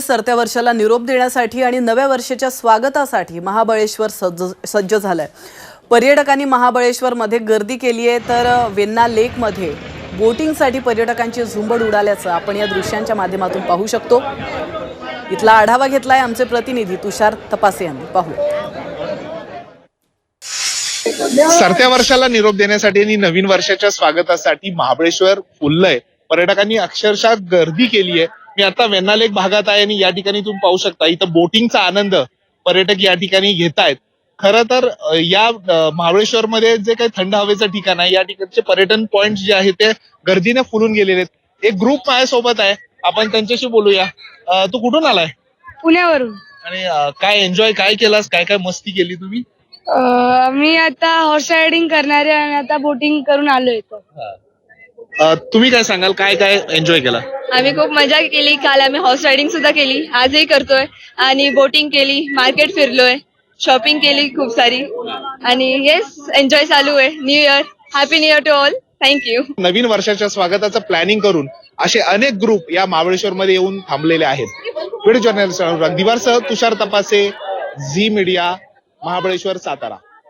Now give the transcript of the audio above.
त्यामुळे सरत्या वर्षाला निरोप देण्यासाठी आणि नव्या वर्षाच्या स्वागतासाठी महाबळेश्वर सज्ज सज्ज झालंय. पर्यटकांनी महाबळेश्वरमध्ये गर्दी केली आहे तर वेन्ना लेकमध्ये बोटिंगसाठी पर्यटकांची झुंबड उडाल्याचं आपण या दृश्यांच्या माध्यमातून पाहू शकतो. इथला आढावा घेतलाय आमचे प्रतिनिधी तुषार तपासे यांनी. पाहू. सरत्या वर्षाला निरोप देण्यासाठी आणि नवीन वर्षाच्या स्वागतासाठी महाबळेश्वर फुललंय पर्यटकांनी अक्षरशः गर्दी केली आहे. मी आता वेन्नालेक भागात आहे आणि या ठिकाणी तुम्ही पाहू शकता इथं बोटिंगचा आनंद पर्यटक या ठिकाणी घेत आहेत खरं तर या महाबळेश्वर मध्ये जे काही थंड हवेचं ठिकाण आहे या ठिकाणचे पर्यटन पॉइंट जे आहेत ते गर्दीने फुलून गेलेले आहेत. एक ग्रुप माझ्यासोबत आहे आपण त्यांच्याशी बोलूया. तू कुठून आलाय? पुण्यावरून. आणि काय एन्जॉय काय केलास? काय काय मस्ती केली तुम्ही? मी आता हॉर्स रायडिंग करणार आहे आणि आता बोटिंग करून आलो इथं. तुम्ही काय सांगाल? काय काय एन्जॉय केला? आम्ही खूप मजा केली. काल आम्ही हॉर्स रायडिंग सुद्धा केली. आजही करतोय. आणि बोटिंग केली मार्केट फिरलोय. शॉपिंग केली खूप सारी. आणि येस एन्जॉय चालू आहे. New year happy new year to all thank you नवीन वर्षाच्या स्वागताचं प्लॅनिंग करून असे अनेक ग्रुप या महाबळेश्वर मध्ये येऊन थांबलेले आहेत. व्हिडिओ जर्नलिस्ट अनुराग दिवारसह तुषार तपासे झी मीडिया महाबळेश्वर सातारा.